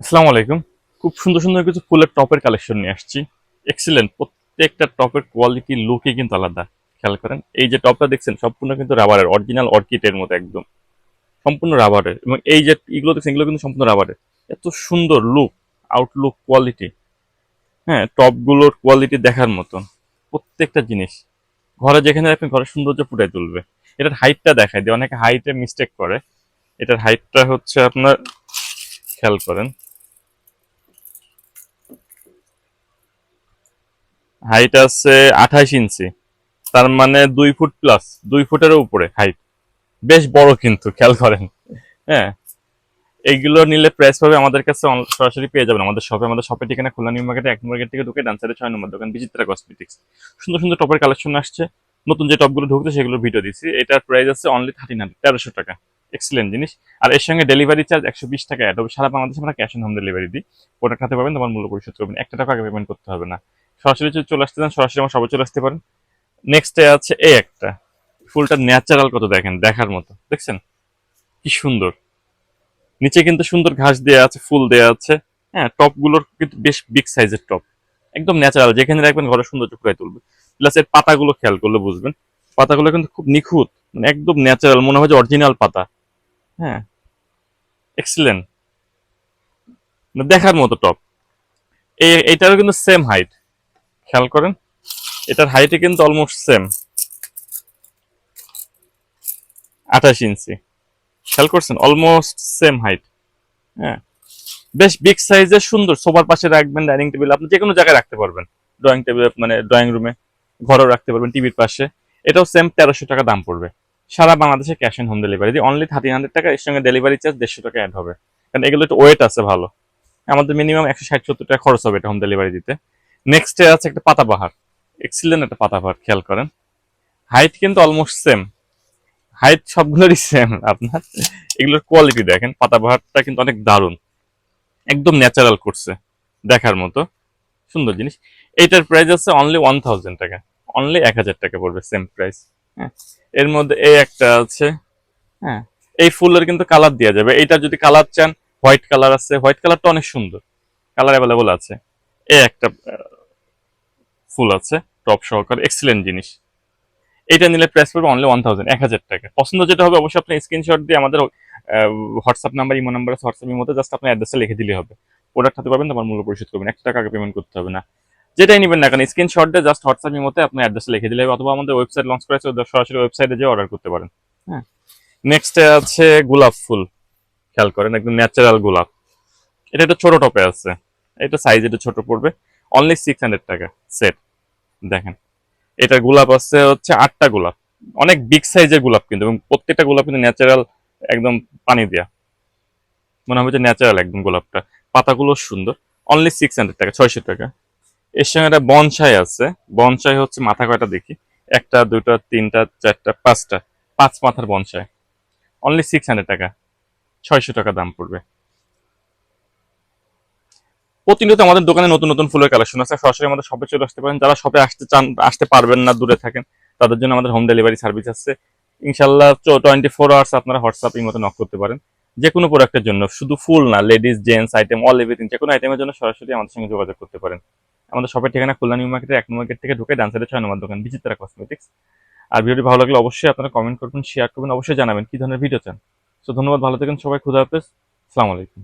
আসসালামু আলাইকুম। খুব সুন্দর সুন্দর কিছু ফুলের টপের কালেকশন নিয়ে আসছি। এক্সিলেন্ট প্রত্যেকটা টপের কোয়ালিটি লুকই কিন্তু আলাদা। খেয়াল করেন, এই যে টপটা দেখছেন, সম্পূর্ণ কিন্তু রাবারের অরিজিনাল অর্কিডের মতো একদম। সম্পূর্ণ রাবারের এবং এই যে এগুলো দেখছেন, এগুলো কিন্তু সম্পূর্ণ রাবারের এত সুন্দর লুক আউটলুক কোয়ালিটি হ্যাঁ টপগুলোর কোয়ালিটি দেখার মতন প্রত্যেকটা জিনিস। ঘরে যেখানে রাখবেন, ঘরের সৌন্দর্য ফুটাই তুলবে। এটার হাইটটা দেখায় দিয়ে অনেকে হাইটে মিস্টেক করে। এটার হাইটটা হচ্ছে আপনার, খেয়াল করেন হাইট আছে আঠাশ ইঞ্চি। তার মানে দুই ফুট প্লাস দুই ফুটের উপরে হাইট বেশ বড় কিন্তু, খেয়াল করেন। হ্যাঁ? এইগুলো নিলে প্রাইস পাবে আমাদের কাছে সরাসরি পেয়ে যাবেন। আমাদের শপে আমাদের শপের ঠিকানা খোলা নিউ মার্কেটে, এক নম্বর গেট থেকে ঢুকে ডান সাইডে ছয় নম্বর দোকান, বিচিত্রা কসমেটিক্স সুন্দর সুন্দর টপের কালেকশন আসছে। নতুন যে টপগুলো ঢুকছে, সেগুলো ভিডিও দিচ্ছি। এটার প্রাইস আছে অনলি থার্টিন হান্ড্রেড তেরোশো টাকা। এক্সিলেন্ট জিনিস। আর এর সঙ্গে ডেলিভারি চার্জ একশো বিশ টাকা অ্যাড সারা বাংলাদেশে আমরা ক্যাশ অন হোম ডেলিভারি দিই। প্রোডাক্ট হাতে পাবেন, তোমার মূল্য পরিশোধ করবেন। একটা টাকা আগে পেমেন্ট করতে হবে না। সরাসরি যদি চলে আসতে চান, সরাসরি আমার সবাই চলে আসতে পারেন। নেক্সট আছে এই একটা। ফুলটা ন্যাচারাল কত দেখেন, দেখার মতো। দেখছেন? কি সুন্দর। নিচে কিন্তু সুন্দর ঘাস দেওয়া আছে, ফুল দেওয়া আছে। হ্যাঁ টপগুলোর কিন্তু বেশ বিগ সাইজের টপ একদম ন্যাচারাল যেখানে রাখবেন ঘরের সুন্দর ফুটাই তুলবে। প্লাস এর পাতাগুলো খেয়াল করলে বুঝবেন। পাতাগুলো কিন্তু খুব নিখুঁত মানে একদম ন্যাচারাল মনে হয় যে অরিজিনাল পাতা। হ্যাঁ। এক্সিলেন্ট দেখার মতো টপ এই এইটারও কিন্তু সেম হাইট খেয়াল করেন, এটার হাইটে কিন্তু অলমোস্ট সেম আঠাশ ইঞ্চি। খেয়াল করছেন? অলমোস্ট সেম হাইট হ্যাঁ। বেশ বিগ সাইজের সুন্দর, সোফার পাশে রাখবেন ডাইনিং টেবিল আপনি যে কোনো জায়গায় রাখতে পারবেন। ড্রয়িং টেবিল মানে ড্রয়িং রুমে ঘরেও রাখতে পারবেন টিভির পাশে। এটাও সেম তেরোশো টাকা দাম পড়বে। সারা বাংলাদেশে ক্যাশ অন হোম ডেলিভারি দিয়ে অনলি থার্টিন হান্ড্রেড টাকা, এর সঙ্গে ডেলিভারি চার্জ দেড়শো টাকা অ্যাড হবে। কারণ এগুলো একটু ওয়েট আছে ভালো। আমাদের মিনিমাম একশো ষাট, সত্তর টাকা খরচ হবে এটা হোম ডেলিভারি দিতে। নেক্সটে আছে একটা পাতাবাহার। এক্সিলেন্ট একটা পাতাবাহার, খেয়াল করেন। হাইট কিন্তু অলমোস্ট সেম হাইট সবগুলোরই সেম আপনার। এগুলোর কোয়ালিটি দেখেন, পাতাবাহারটা কিন্তু অনেক দারুণ। একদম ন্যাচারাল করছে, দেখার মতো। সুন্দর জিনিস। এইটার প্রাইস আছে অনলি ওয়ান থাউজেন্ড টাকা। অনলি এক হাজার টাকা পড়বে সেম প্রাইস হ্যাঁ। এর মধ্যে এই একটা আছে। হ্যাঁ। এই ফুলের কিন্তু কালার দেওয়া যাবে। এইটা যদি কালার চান হোয়াইট কালার আছে। হোয়াইট কালারটা অনেক সুন্দর। কালার অ্যাভেলেবল আছে। এই একটা ফুল আছে টপ সহকারে এক্সিলেন্ট জিনিস। এটা নিলে প্রাইস পড়বে অনলি ওয়ান থাউজেন্ড এক হাজার টাকা। পছন্দ যেটা হবে, অবশ্যই আপনি স্ক্রিনশট দিয়ে আমাদের হোয়াটসঅ্যাপ নাম্বার ইমো নাম্বার আছে হোয়াটসঅ্যাপ ইমোতে জাস্ট আপনার অ্যাড্রেসটা লিখে দিলে হবে। প্রোডাক্ট হাতে পাবেন, তোমার মূল্য পরিশোধ করবেন। একটা টাকা আগে পেমেন্ট করতে হবে না। যেটাই নেবেন না কেন স্ক্রিনশট দিয়ে জাস্ট হোয়াটসঅ্যাপ ইমোতে আপনার অ্যাড্রেসটা লিখে দিলে হবে, অথবা আমাদের ওয়েবসাইট লঞ্চ করেছে সরাসরি ওয়েবসাইটে যেয়ে অর্ডার করতে পারেন। হ্যাঁ। নেক্সট আছে গোলাপ ফুল। খেয়াল করেন, একদম ন্যাচারাল গোলাপ। এটা একটা ছোট টপে আছে। এটা সাইজ এটা ছোট পড়বে। অনলি সিক্স হান্ড্রেড টাকা সেট দেখেন, এটা গোলাপ আছে হচ্ছে আটটা গোলাপ। অনেক বিগ সাইজের গোলাপ কিন্তু এবং প্রত্যেকটা গোলাপ কিন্তু ন্যাচারাল একদম পানি দেয়া। মনে হবে যে ন্যাচারাল একদম গোলাপটা। পাতাগুলো সুন্দর। অনলি সিক্স হান্ড্রেড টাকা, ছয়শো টাকা। এর সঙ্গে একটা বনসাই আছে। বনসাই হচ্ছে মাথা কয়টা দেখি? একটা, দুটা, তিনটা, চারটা, পাঁচটা। পাঁচ মাথার বনসাই অনলি সিক্স হান্ড্রেড টাকা। ছয়শো টাকা দাম পড়বে। প্রতিনিয়ত আমাদের দোকানে নতুন নতুন ফুলের কালেকশন আছে। সরাসরি আমাদের শপে চলে আসতে পারেন। যারা শপে আসতে চান, আসতে পারবেন না, দূরে থাকেন, তাদের জন্য আমাদের হোম ডেলিভারি সার্ভিস আছে। ইনশাল্লাহ টোয়েন্টি ফোর আওয়ার্স আপনারা হোয়াটসঅ্যাপ মতো নক করতে পারেন। যে কোনো প্রোডাক্টের জন্য, শুধু ফুল না ladies gents item all everything যে কোনো আইটেমের জন্য সরাসরি আমাদের সঙ্গে যোগাযোগ করতে পারেন। আমাদের শপের ঠিকানা খুলনা নিউ মার্কেটের এক নম্বর গেট থেকে ঢুকে ডান সাইডে ছয় নম্বর দোকান, বিচিত্রা কসমেটিক্স আর ভিডিওটি ভালো লাগলে অবশ্যই আপনারা কমেন্ট করবেন শেয়ার করবেন, অবশ্যই জানাবেন কি ধরনের ভিডিও চান। সো ধন্যবাদ, ভালো থাকেন সবাই, খুদা হাফেজ। আলাইকুম।